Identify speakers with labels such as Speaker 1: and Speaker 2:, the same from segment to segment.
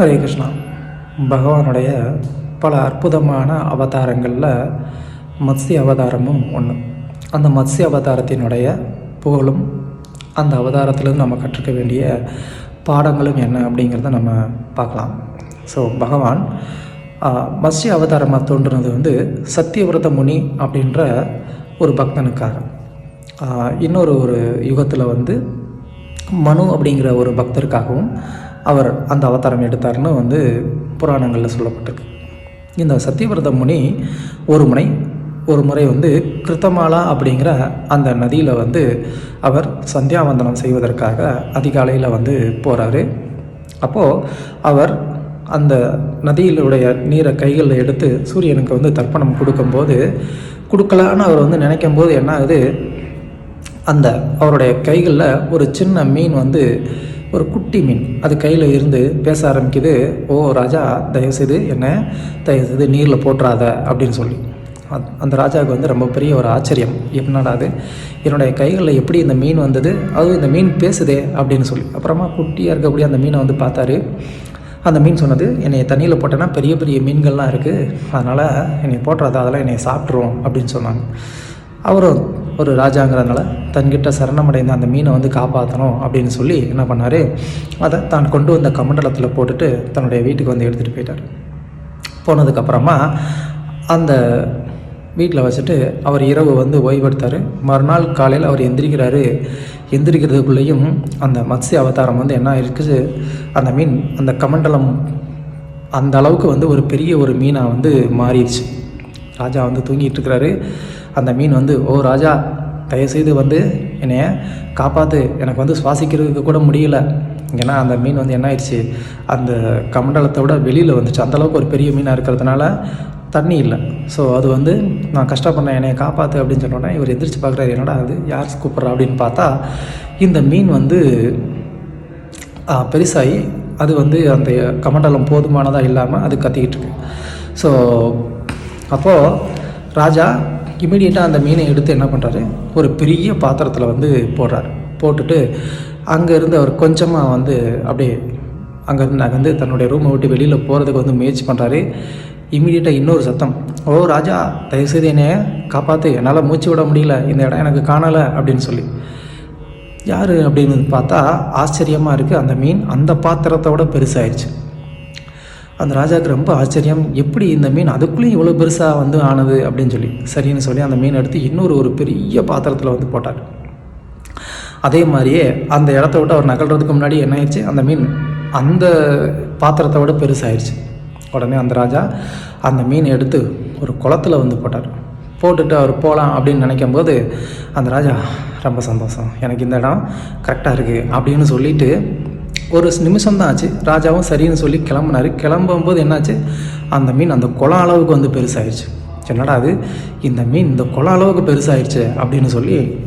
Speaker 1: ஹரே கிருஷ்ணா. பகவானுடைய பல அற்புதமான அவதாரங்களில் மத்ஸ்ய அவதாரமும் ஒன்று அந்த மத்ஸ்ய அவதாரத்தினுடைய புகழும் அந்த அவதாரத்திலிருந்து நம்ம கற்றுக்க வேண்டிய பாடங்களும் என்ன அப்படிங்கிறத நம்ம பார்க்கலாம். ஸோ பகவான் மத்ஸ்ய அவதாரமாக தோன்றுனது வந்து சத்தியவிரத முனி அப்படின்ற ஒரு பக்தனுக்காக. இன்னொரு ஒரு யுகத்தில் வந்து மனு அப்படிங்கிற ஒரு பக்தருக்காகவும் அவர் அந்த அவதாரம் எடுத்தார்னு வந்து புராணங்களில் சொல்லப்பட்டிருக்கு. இந்த சத்தியவிரத முனி ஒரு முனை ஒரு முறை வந்து கிருத்தமாலா அப்படிங்கிற அந்த நதியில் வந்து அவர் சந்தியாவந்தனம் செய்வதற்காக அதிகாலையில் வந்து போகிறாரு அப்போது அவர் அந்த நதியிலுடைய நீரை கைகளில் எடுத்து சூரியனுக்கு வந்து தர்ப்பணம் கொடுக்கும்போது கொடுக்கலான்னு அவர் வந்து நினைக்கும் போது என்ன ஆகுது? அந்த அவருடைய கைகளில் ஒரு சின்ன மீன் வந்து ஒரு குட்டி மீன். அது கையில் இருந்து பேச ஆரம்பிக்குது. ஓ ராஜா தயவுசெய்து என்ன? தயவுசெய்து நீரில் போட்டுறாத அப்படின்னு சொல்லி. அந்த ராஜாவுக்கு வந்து ரொம்ப பெரிய ஒரு ஆச்சரியம். என்னடா அது? என்னுடைய கைகளில் எப்படி இந்த மீன் வந்தது? அதுவும் இந்த மீன் பேசுதே அப்படின்னு சொல்லி. அப்புறமா குட்டியாக இருக்கக்கூடிய அந்த மீனை வந்து பார்த்தாரு. அந்த மீன் சொன்னது என்னை தண்ணியில் போட்டேன்னா பெரிய பெரிய மீன்கள்லாம் இருக்குது அதனால் என்னை போட்டுறது அதெல்லாம் என்னை சாப்பிட்ரும் அப்படின்னு சொன்னாங்க. அவரும் ஒரு ராஜாங்கிறதுனால தன்கிட்ட சரணமடைந்த அந்த மீனை வந்து காப்பாற்றணும் அப்படின்னு சொல்லி என்ன பண்ணார்? அதை தான் கொண்டு வந்த கமண்டலத்தில் போட்டுட்டு தன்னுடைய வீட்டுக்கு வந்து எடுத்துகிட்டு போயிட்டார். போனதுக்கப்புறமா அந்த வீட்டில் வச்சுட்டு அவர் இரவு வந்து ஓய்வெடுத்தார். மறுநாள் காலையில் அவர் எந்திரிக்கிறாரு. எந்திரிக்கிறதுக்குள்ளேயும் அந்த மத்ஸ்ய அவதாரம் வந்து என்ன இருக்குது அந்த மீன் அந்த கமண்டலம் அந்த அளவுக்கு வந்து ஒரு பெரிய ஒரு மீனாக வந்து மாறிடுச்சு. ராஜா வந்து தூங்கிட்டு இருக்கிறாரு அந்த மீன் வந்து ஓ ராஜா தயவுசெய்து வந்து என்னைய காப்பாற்று எனக்கு வந்து சுவாசிக்கிறதுக்கு கூட முடியல. ஏன்னா அந்த மீன் வந்து என்ன ஆயிடுச்சு அந்த கமண்டலத்தை விட வெளியில் வந்துச்சு. அந்த அளவுக்கு ஒரு பெரிய மீனாக இருக்கிறதுனால தண்ணி இல்லை. ஸோ அது வந்து நான் கஷ்டப்பட்டேன் என்னை காப்பாற்று அப்படின்னு சொன்னோன்னே இவர் எந்திரிச்சு பார்க்குறாரு என்னடா அது யார் கூப்பிட்றா? அப்படின்னு பார்த்தா இந்த மீன் வந்து பெருசாகி அது வந்து அந்த கமண்டலம் போதுமானதாக இல்லாமல் அது கத்திக்கிட்டு இருக்கு. ஸோ அப்போது ராஜா இமீடியட்டாக அந்த மீனை எடுத்து என்ன பண்ணுறாரு ஒரு பெரிய பாத்திரத்தில் வந்து போடுறார். போட்டுட்டு அங்கேருந்து அவர் கொஞ்சமாக வந்து அப்படியே அங்கேருந்து நகர்ந்து தன்னுடைய ரூமை விட்டு வெளியில் போகிறதுக்கு வந்து முயற்சி பண்ணுறாரு இமீடியட்டாக இன்னொரு சத்தம். ஓ ராஜா தயவுசெய்து என்னைய காப்பாற்று என்னால் மூச்சு விட முடியல. இந்த இடம் எனக்கு காணலை அப்படின்னு சொல்லி. யார் அப்படின்னு பார்த்தா ஆச்சரியமாக இருக்குது அந்த மீன் அந்த பாத்திரத்தோட பெருசாகிடுச்சு அந்த ராஜாவுக்கு ரொம்ப ஆச்சரியம் எப்படி இந்த மீன் அதுக்குள்ளேயும் இவ்வளோ பெருசாக வந்து ஆனது அப்படின்னு சொல்லி. சரின்னு சொல்லி அந்த மீன் எடுத்து இன்னொரு ஒரு பெரிய பாத்திரத்தில் வந்து போட்டார். அதே மாதிரியே அந்த இடத்த விட்டு அவர் நகல்றதுக்கு முன்னாடி என்ன ஆயிடுச்சு? அந்த மீன் அந்த பாத்திரத்தை விட பெருசாகிடுச்சு உடனே அந்த ராஜா அந்த மீனை எடுத்து ஒரு குளத்துல வந்து போட்டார். போட்டுட்டு அவர் போகலாம் அப்படின்னு நினைக்கும் போது அந்த ராஜா ரொம்ப சந்தோஷம். எனக்கு இந்த இடம் கரெக்டாக இருக்குது அப்படின்னு சொல்லிட்டு ஒரு நிமிஷம் தான் ஆச்சு. ராஜாவும் சரின்னு சொல்லி கிளம்புனாரு. கிளம்பும்போது என்னாச்சு? அந்த மீன் அந்த குளம் அளவுக்கு வந்து பெருசாகிடுச்சு என்னடா அது? இந்த மீன் இந்த குளம் அளவுக்கு பெருசாகிடுச்சு அப்படின்னு சொல்லி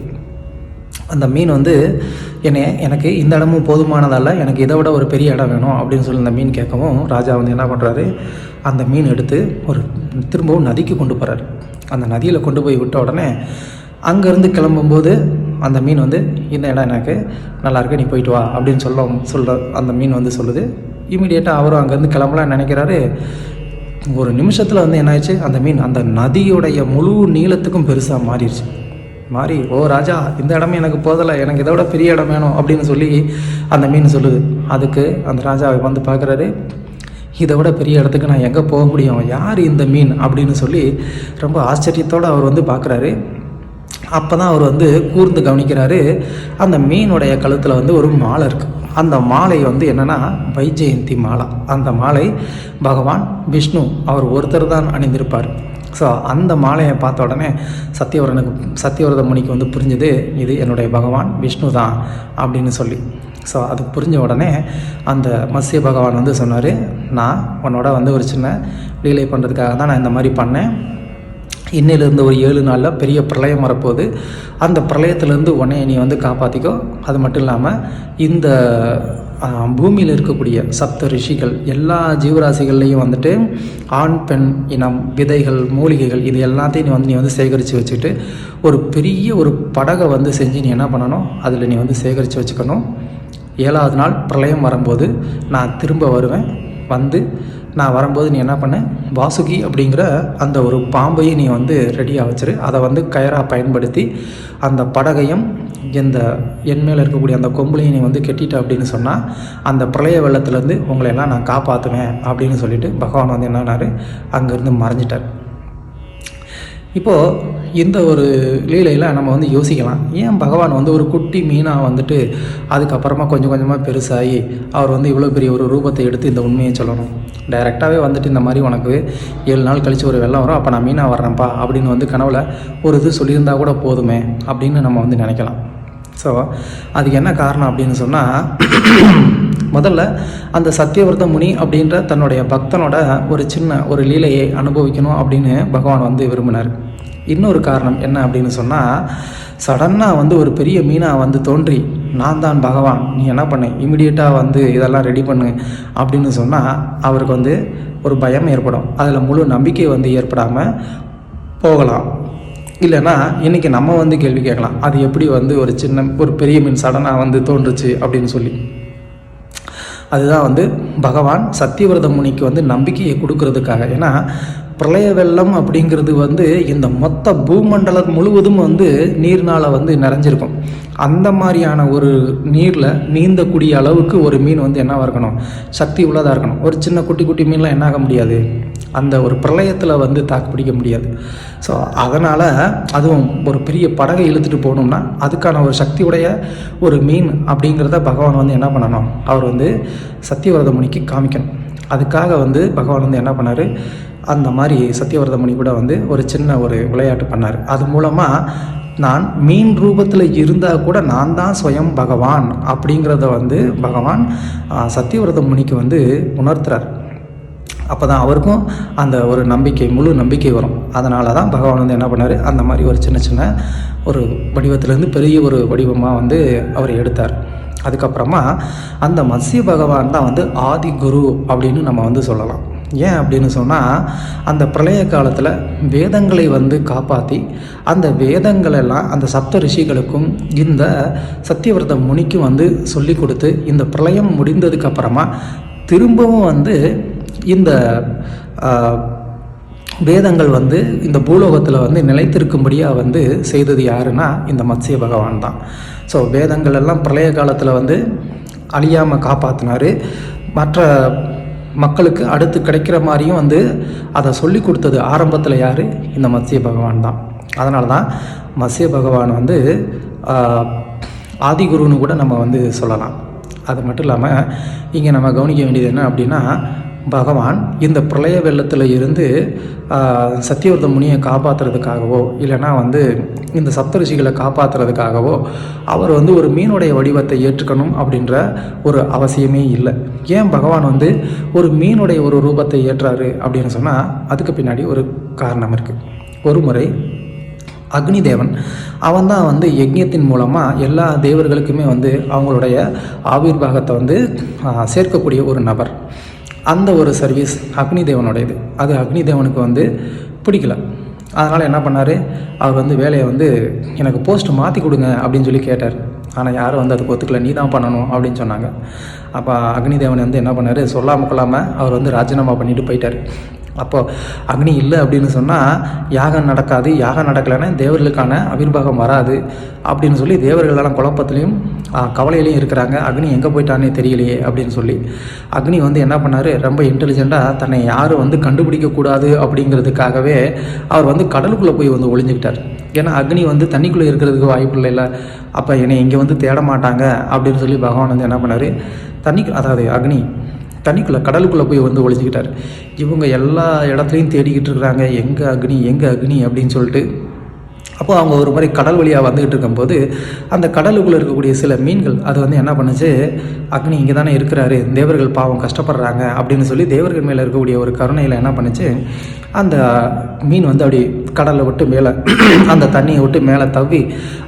Speaker 1: அந்த மீன் வந்து என்னை எனக்கு இந்த இடமும் போதுமானதல்ல எனக்கு இதை விட ஒரு பெரிய இடம் வேணும் அப்படின்னு சொல்லி அந்த மீன் கேட்கவும் ராஜா வந்து என்ன பண்ணுறாரு அந்த மீன் எடுத்து ஒரு திரும்பவும் நதிக்கு கொண்டு போகிறாரு அந்த நதியில் கொண்டு போய் விட்ட உடனே அங்கேருந்து கிளம்பும்போது அந்த மீன் வந்து இந்த இடம் எனக்கு நல்லாயிருக்கு நீ போயிட்டு வா அப்படின்னு சொல்ல சொல்கிற அந்த மீன் வந்து சொல்லுது. இமீடியட்டாக அவரும் அங்கேருந்து கிளம்பலாம்னு நினைக்கிறாரு. ஒரு நிமிஷத்தில் வந்து என்னாச்சு அந்த மீன் அந்த நதியுடைய முழு நீளத்துக்கும் பெருசாக மாறிடுச்சு. மாறி ஓ ராஜா இந்த இடமே எனக்கு போதலை எனக்கு இதை விட பெரிய இடம் வேணும் அப்படின்னு சொல்லி அந்த மீன் சொல்லுது. அதுக்கு அந்த ராஜாவை வந்து பார்க்குறாரு. இதை விட பெரிய இடத்துக்கு நான் எங்கே போக முடியும்? யார் இந்த மீன்? அப்படின்னு சொல்லி ரொம்ப ஆச்சரியத்தோடு அவர் வந்து பார்க்குறாரு. அப்போ தான் அவர் வந்து கூர்ந்து கவனிக்கிறாரு. அந்த மீனுடைய கழுத்தில் வந்து ஒரு மாலை இருக்குது அந்த மாலை வந்து என்னென்னா வைஜெயந்தி மாலா. அந்த மாலை பகவான் விஷ்ணு அவர் ஒருத்தர் தான் அணிந்திருப்பார். ஸோ அந்த மாலையை பார்த்த உடனே சத்தியவரனுக்கு சத்தியவரத முனிக்கு வந்து புரிஞ்சுது இது என்னுடைய பகவான் விஷ்ணு தான் அப்படின்னு சொல்லி. ஸோ அது புரிஞ்ச உடனே அந்த மத்ஸ்ய பகவான் வந்து சொன்னார் நான் உன்னோட வந்து ஒரு சின்ன லீலை பண்ணுறதுக்காக தான் நான் இந்த மாதிரி பண்ணேன். இன்னிலிருந்து ஒரு ஏழு நாளில் பெரிய பிரளயம் வரப்போகுது. அந்த பிரளயத்திலேருந்து உடனே நீ வந்து காப்பாற்றிக்கோ அது மட்டும் இல்லாமல் இந்த பூமியில் இருக்கக்கூடிய சப்த ரிஷிகள் எல்லா ஜீவராசிகள்லேயும் வந்துட்டு ஆண் பெண் இனம் விதைகள் மூலிகைகள் இது எல்லாத்தையும் நீ வந்து நீ வந்து சேகரித்து வச்சுக்கிட்டு ஒரு பெரிய ஒரு படகை வந்து செஞ்சு நீ என்ன பண்ணணும்? அதில் நீ வந்து சேகரித்து வச்சுக்கணும். ஏழாவது நாள் பிரளயம் வரும்போது நான் திரும்ப வருவேன். வந்து நான் வரும்போது நீ என்ன பண்ண? வாசுகி அப்படிங்கிற அந்த ஒரு பாம்பையும் நீ வந்து ரெடியாக வச்சிரு. அதை வந்து கயராக பயன்படுத்தி அந்த படகையும் இந்த என் மேலே இருக்கக்கூடிய அந்த கொம்புலையும் நீ வந்து கெட்டிட்ட அப்படின்னு சொன்னால் அந்த பிரளய வெள்ளத்துலேருந்து உங்களை எல்லாம் நான் காப்பாற்றுவேன் அப்படின்னு சொல்லிட்டு பகவான் வந்து என்னன்னாரு அங்கேருந்து மறைஞ்சிட்டார். இப்போது இந்த ஒரு லீலையில் நம்ம வந்து யோசிக்கலாம். ஏன் பகவான் வந்து ஒரு குட்டி மீனாக வந்துட்டு அதுக்கப்புறமா கொஞ்சம் கொஞ்சமாக பெருசாகி அவர் வந்து இவ்வளோ பெரிய ஒரு ரூபத்தை எடுத்து இந்த உண்மையை சொல்லணும்? டைரெக்டாகவே வந்துட்டு இந்த மாதிரி உனக்கு ஏழு நாள் கழித்து ஒரு வெள்ளம் வரும் அப்போ நான் மீனாக வர்றேன்ப்பா அப்படின்னு வந்து கனவில் ஒரு இது சொல்லியிருந்தா கூட போதுமே அப்படின்னு நம்ம வந்து நினைக்கலாம். ஸோ அதுக்கு என்ன காரணம் அப்படின்னு சொன்னால் முதல்ல அந்த சத்தியவர்த்த முனி அப்படின்ற தன்னுடைய பக்தனோட ஒரு சின்ன ஒரு லீலையை அனுபவிக்கணும் அப்படின்னு பகவான் வந்து விரும்பினார். இன்னொரு காரணம் என்ன அப்படின்னு சொன்னால் சடன்னாக வந்து ஒரு பெரிய மீனாக வந்து தோன்றி நான் தான் பகவான் நீ என்ன பண்ணு? இமிடியேட்டாக வந்து இதெல்லாம் ரெடி பண்ணு. அப்படின்னு சொன்னால் அவருக்கு வந்து ஒரு பயம் ஏற்படும். அதில் முழு நம்பிக்கை வந்து ஏற்படாமல் போகலாம். இல்லைன்னா இன்றைக்கி நம்ம வந்து கேள்வி கேட்கலாம். அது எப்படி வந்து ஒரு சின்ன ஒரு பெரிய மீன் சடனாக வந்து தோன்றுச்சு அப்படின்னு சொல்லி. அதுதான் வந்து பகவான் சத்தியவிரத முனிக்கு வந்து நம்பிக்கையை கொடுக்கறதுக்காக. ஏன்னா பிரளய வெள்ளம் அப்படிங்கிறது வந்து இந்த மொத்த பூமண்டலம் முழுவதும் வந்து நீர்னால் வந்து நிறைஞ்சிருக்கும். அந்த மாதிரியான ஒரு நீரில் நீந்தக்கூடிய அளவுக்கு ஒரு மீன் வந்து என்னவாக இருக்கணும்? சக்தி உள்ளதாக இருக்கணும். ஒரு சின்ன குட்டி குட்டி மீன்லாம் என்ன ஆக முடியாது. அந்த ஒரு பிரளயத்தில் வந்து தாக்கு பிடிக்க முடியாது. ஸோ அதனால் அதுவும் ஒரு பெரிய படகை இழுத்துட்டு போகணும்னா அதுக்கான ஒரு சக்தியுடைய ஒரு மீன் அப்படிங்கிறத பகவான் வந்து என்ன பண்ணணும்? அவர் வந்து சத்தியவிரத முனிக்கு காமிக்கணும். அதுக்காக வந்து பகவான் வந்து என்ன பண்ணார்? அந்த மாதிரி சத்தியவரத கூட வந்து ஒரு சின்ன ஒரு விளையாட்டு பண்ணார். அது மூலமாக நான் மீன் ரூபத்தில் இருந்தால் கூட நான் தான் சுயம் பகவான் அப்படிங்கிறத வந்து பகவான் சத்தியவிரத முனிக்கு வந்து உணர்த்துறார். அப்போ தான் அவருக்கும் அந்த ஒரு நம்பிக்கை முழு நம்பிக்கை வரும். அதனால தான் பகவான் வந்து என்ன பண்ணார்? அந்த மாதிரி ஒரு சின்ன சின்ன ஒரு வடிவத்திலேருந்து பெரிய ஒரு வடிவமாக வந்து அவர் எடுத்தார். அதுக்கப்புறமா அந்த மத்ஸ்ய பகவான் தான் வந்து ஆதி குரு அப்படின்னு நம்ம வந்து சொல்லலாம். ஏன் அப்படின்னு சொன்னால் அந்த பிரளய காலத்தில் வேதங்களை வந்து காப்பாற்றி அந்த வேதங்களெல்லாம் அந்த சப்த ரிஷிகளுக்கும் இந்த சத்தியவிரத முனிக்கும் வந்து சொல்லி கொடுத்து இந்த பிரளயம் முடிந்ததுக்கப்புறமா திரும்பவும் வந்து இந்த வேதங்கள் வந்து இந்த பூலோகத்தில் வந்து நிலைத்திருக்கும்படியாக வந்து செய்தது யாருன்னா இந்த மத்சிய பகவான் தான். ஸோ வேதங்கள் எல்லாம் பிரளய காலத்தில் வந்து அழியாமல் காப்பாற்றினார் மற்ற மக்களுக்கு அடுத்து கிடைக்கிற மாதிரியும் வந்து அதை சொல்லி கொடுத்தது ஆரம்பத்தில் யார்? இந்த மத்ஸ்ய பகவான் தான். அதனால தான் மத்ஸ்ய பகவான் வந்து ஆதிகுருன்னு கூட நம்ம வந்து சொல்லலாம். அது மட்டும் இல்லாமல் இங்கே நம்ம கவனிக்க வேண்டியது என்ன அப்படின்னா பகவான் இந்த பிரளய வெள்ளத்தில் இருந்து சத்தியவர்த முனியை காப்பாற்றுறதுக்காகவோ இல்லைனா வந்து இந்த சப்தரிஷிகளை காப்பாற்றுறதுக்காகவோ அவர் வந்து ஒரு மீனுடைய வடிவத்தை ஏற்றுக்கணும் அப்படின்ற ஒரு அவசியமே இல்லை. ஏன் பகவான் வந்து ஒரு மீனுடைய ஒரு ரூபத்தை ஏற்றாரு அப்படின்னு சொன்னால் அதுக்கு பின்னாடி ஒரு காரணம் இருக்குது ஒரு முறை அக்னி தேவன் அவன் தான் வந்து யஜ்யத்தின் மூலமாக எல்லா தேவர்களுக்குமே வந்து அவங்களுடைய ஆவிர்வாகத்தை வந்து சேர்க்கக்கூடிய ஒரு நபர். அந்த ஒரு சர்வீஸ் அக்னி தேவனுடையது. அது அக்னி தேவனுக்கு வந்து பிடிக்கல. அதனால் என்ன பண்ணார்? அவர் வந்து வேலையை வந்து எனக்கு போஸ்ட் மாற்றி கொடுங்க அப்படின்னு சொல்லி கேட்டார். ஆனால் யாரும் வந்து அதுக்கு ஒத்துக்கல. நீ தான் பண்ணணும் அப்படின்னு சொன்னாங்க. அப்போ அக்னி தேவன் வந்து என்ன பண்ணார்? சொல்லாமல் கொள்ளாமல் அவர் வந்து ராஜினாமா பண்ணிட்டு போயிட்டார். அப்போது அக்னி இல்லை அப்படின்னு சொன்னால் யாகம் நடக்காது யாகம் நடக்கலைன்னா தேவர்களுக்கான அபிர்வாகம் வராது அப்படின்னு சொல்லி தேவர்களெல்லாம் குழப்பத்துலேயும் கவலையிலையும் இருக்கிறாங்க. அக்னி எங்கே போயிட்டானே தெரியலையே அப்படின்னு சொல்லி. அக்னி வந்து என்ன பண்ணார்? ரொம்ப இன்டெலிஜெண்ட்டாக தன்னை யாரும் வந்து கண்டுபிடிக்கக்கூடாது அப்படிங்கிறதுக்காகவே அவர் வந்து கடலுக்குள்ளே போய் வந்து ஒளிஞ்சுக்கிட்டார். ஏன்னா அக்னி வந்து தண்ணிக்குள்ளே இருக்கிறதுக்கு வாய்ப்பு இல்லைல்ல அப்போ என்னை இங்கே வந்து தேட மாட்டாங்க அப்படின்னு சொல்லி பகவான் வந்து என்ன பண்ணார்? தண்ணி அதாவது அக்னி தண்ணிக்குள்ளே கடலுக்குள்ளே போய் வந்து ஒழிஞ்சிக்கிட்டார் இவங்க எல்லா இடத்துலையும் தேடிக்கிட்டு இருக்கிறாங்க. எங்கே அக்னி எங்கே அக்னி அப்படின்னு சொல்லிட்டு. அப்போது அவங்க ஒரு மாதிரி கடல் வழியாக வந்துக்கிட்டு இருக்கும்போது அந்த கடலுக்குள்ளே இருக்கக்கூடிய சில மீன்கள் அது வந்து என்ன பண்ணுச்சு? அக்னி இங்கே தானே இருக்கிறாரு. தேவர்கள் பாவம் கஷ்டப்படுறாங்க அப்படின்னு சொல்லி தேவர்கள் மேலே இருக்கக்கூடிய ஒரு கருணையில் என்ன பண்ணுச்சு? அந்த மீன் வந்து அப்படி கடலை விட்டு மேலே அந்த தண்ணியை விட்டு மேலே தவ்வி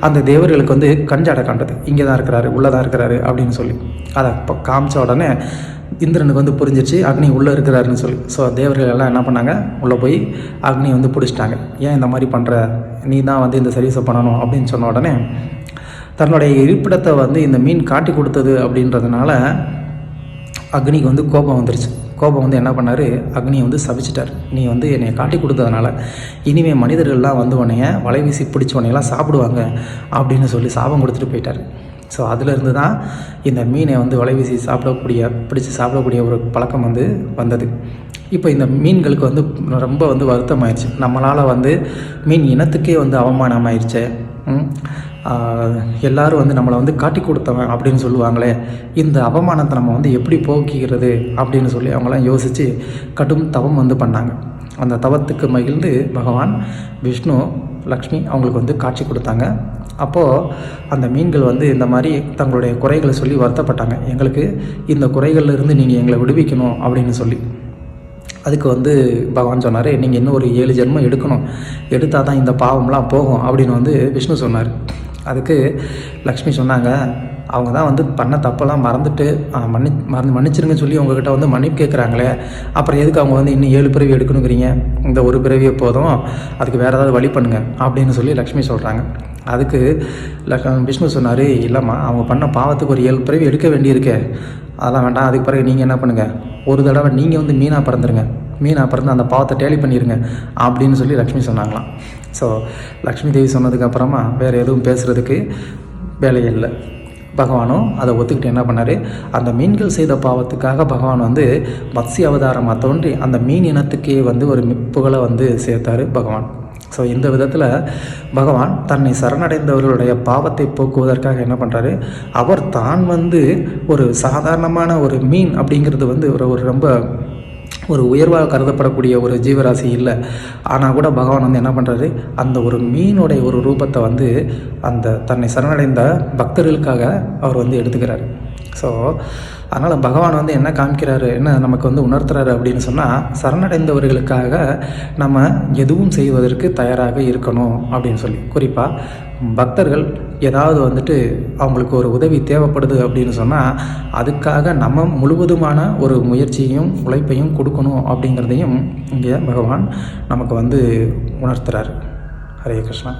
Speaker 1: அந்த தேவர்களுக்கு வந்து கஞ்சாடை காண்டது இங்கே தான் இருக்கிறாரு உள்ளே தான் இருக்கிறாரு அப்படின்னு சொல்லி. அதை இப்போ காமிச்ச உடனே இந்திரனுக்கு வந்து புரிஞ்சிச்சு அக்னி உள்ளே இருக்கிறாருன்னு சொல்லி. ஸோ தேவர்கள் எல்லாம் என்ன பண்ணாங்க? உள்ளே போய் அக்னி வந்து பிடிச்சிட்டாங்க. ஏன் இந்த மாதிரி பண்ணுற நீ தான் வந்து இந்த சர்வீஸை பண்ணணும் அப்படின்னு சொன்ன உடனே தன்னுடைய இருப்பிடத்தை வந்து இந்த மீன் காட்டி கொடுத்தது அப்படின்றதுனால அக்னிக்கு வந்து கோபம் வந்துருச்சு. கோபம் வந்து என்ன பண்ணார்? அக்னியை வந்து சபிச்சிட்டார். நீ வந்து என்னை காட்டி கொடுத்ததுனால இனிமேல் மனிதர்கள்லாம் வந்து உன்னைய வலை வீசி பிடிச்ச உன்னையெல்லாம் சாப்பிடுவாங்க அப்படின்னு சொல்லி சாபம் கொடுத்துட்டு போயிட்டார். ஸோ அதிலிருந்து தான் இந்த மீனை வந்து வலை வீசி சாப்பிடக்கூடிய பிடிச்சி சாப்பிடக்கூடிய ஒரு பழக்கம் வந்து வந்தது. இப்போ இந்த மீன்களுக்கு வந்து ரொம்ப வந்து வருத்தம் ஆயிடுச்சு நம்மளால் வந்து மீன் இனத்துக்கே வந்து அவமானம் ஆயிடுச்சு எல்லாரும் வந்து நம்மளை வந்து காட்டி கொடுத்தவன் அப்படின்னு சொல்லுவாங்களே. இந்த அவமானத்தை நம்ம வந்து எப்படி போக்கிக்கிறது அப்படின்னு சொல்லி அவங்களாம் யோசித்து கடும் தவம் வந்து பண்ணாங்க. அந்த தவத்துக்கு மகிழ்ந்து பகவான் விஷ்ணு லக்ஷ்மி அவங்களுக்கு வந்து காட்சி கொடுத்தாங்க. அப்போது அந்த மீன்கள் வந்து இந்த மாதிரி தங்களுடைய குறைகளை சொல்லி வருத்தப்பட்டாங்க. எங்களுக்கு இந்த குறைகள்ல இருந்து நீங்கள் எங்களை விடுவிக்கணும் அப்படின்னு சொல்லி. அதுக்கு வந்து பகவான் சொன்னார் நீங்கள் இன்னும் ஒரு ஏழு ஜென்மம் எடுக்கணும். எடுத்தால் தான் இந்த பாவம்லாம் போகும் அப்படின்னு வந்து விஷ்ணு சொன்னார். அதுக்கு லக்ஷ்மி சொன்னாங்க அவங்க தான் வந்து பண்ண தப்பெல்லாம் மறந்துட்டு மன்னி மறந்து மன்னிச்சிருங்கன்னு சொல்லி உங்ககிட்ட வந்து மன்னிப்பு கேட்குறாங்களே அப்புறம் எதுக்கு அவங்க வந்து இன்னும் ஏழு பிறவி எடுக்கணுங்கிறீங்க? இந்த ஒரு பிறவியை போதும் அதுக்கு வேறு ஏதாவது வழி பண்ணுங்க அப்படின்னு சொல்லி லக்ஷ்மி சொல்கிறாங்க அதுக்கு விஷ்ணு சொன்னார் இல்லைம்மா அவங்க பண்ண பாவத்துக்கு ஒரு ஏழு பிறவி எடுக்க வேண்டியிருக்கே. அதெல்லாம் வேண்டாம் அதுக்கு பிறகு நீங்கள் என்ன பண்ணுங்கள் ஒரு தடவை நீங்கள் வந்து மீனாக பிறந்துருங்க. மீனாக பிறந்து அந்த பாவத்தை டேலி பண்ணிடுங்க அப்படின்னு சொல்லி லக்ஷ்மி சொன்னாங்களாம். ஸோ லக்ஷ்மி தேவி சொன்னதுக்கப்புறமா வேறு எதுவும் பேசுகிறதுக்கு வேலையே இல்லை. பகவானும் அதை ஒத்துக்கிட்டு என்ன பண்ணார்? அந்த மீன்கள் செய்த பாவத்துக்காக பகவான் வந்து மத்ஸ்ய அவதாரமாக தோன்றி அந்த மீன் இனத்துக்கே வந்து ஒரு மி- புகழை வந்து சேர்த்தாரு பகவான். ஸோ இந்த விதத்தில் பகவான் தன்னை சரணடைந்தவர்களுடைய பாவத்தை போக்குவதற்காக என்ன பண்ணுறாரு அவர் தான் வந்து ஒரு சாதாரணமான ஒரு மீன் அப்படிங்கிறது வந்து ஒரு ஒரு ரொம்ப ஒரு உயர்வாக கருதப்படக்கூடிய ஒரு ஜீவராசி இல்லை. ஆனால் கூட பகவான் வந்து என்ன பண்ணுறாரு அந்த ஒரு மீனுடைய ஒரு ரூபத்தை வந்து அந்த தன்னை சரணடைந்த பக்தர்களுக்காக அவர் வந்து எடுத்துக்கிறார். ஸோ அதனால் பகவான் வந்து என்ன காமிக்கிறாரு? என்ன நமக்கு வந்து உணர்த்துறாரு அப்படின்னு சொன்னால் சரணடைந்தவர்களுக்காக நம்ம எதுவும் செய்வதற்கு தயாராக இருக்கணும் அப்படின்னு சொல்லி. குறிப்பாக பக்தர்கள் ஏதாவது வந்துட்டு அவங்களுக்கு ஒரு உதவி தேவைப்படுது அப்படின்னு சொன்னால் அதுக்காக நம்ம முழுவதுமான ஒரு முயற்சியையும் உழைப்பையும் கொடுக்கணும் அப்படிங்கிறதையும் இங்கே பகவான் நமக்கு வந்து உணர்த்துறாரு. ஹரே கிருஷ்ணா.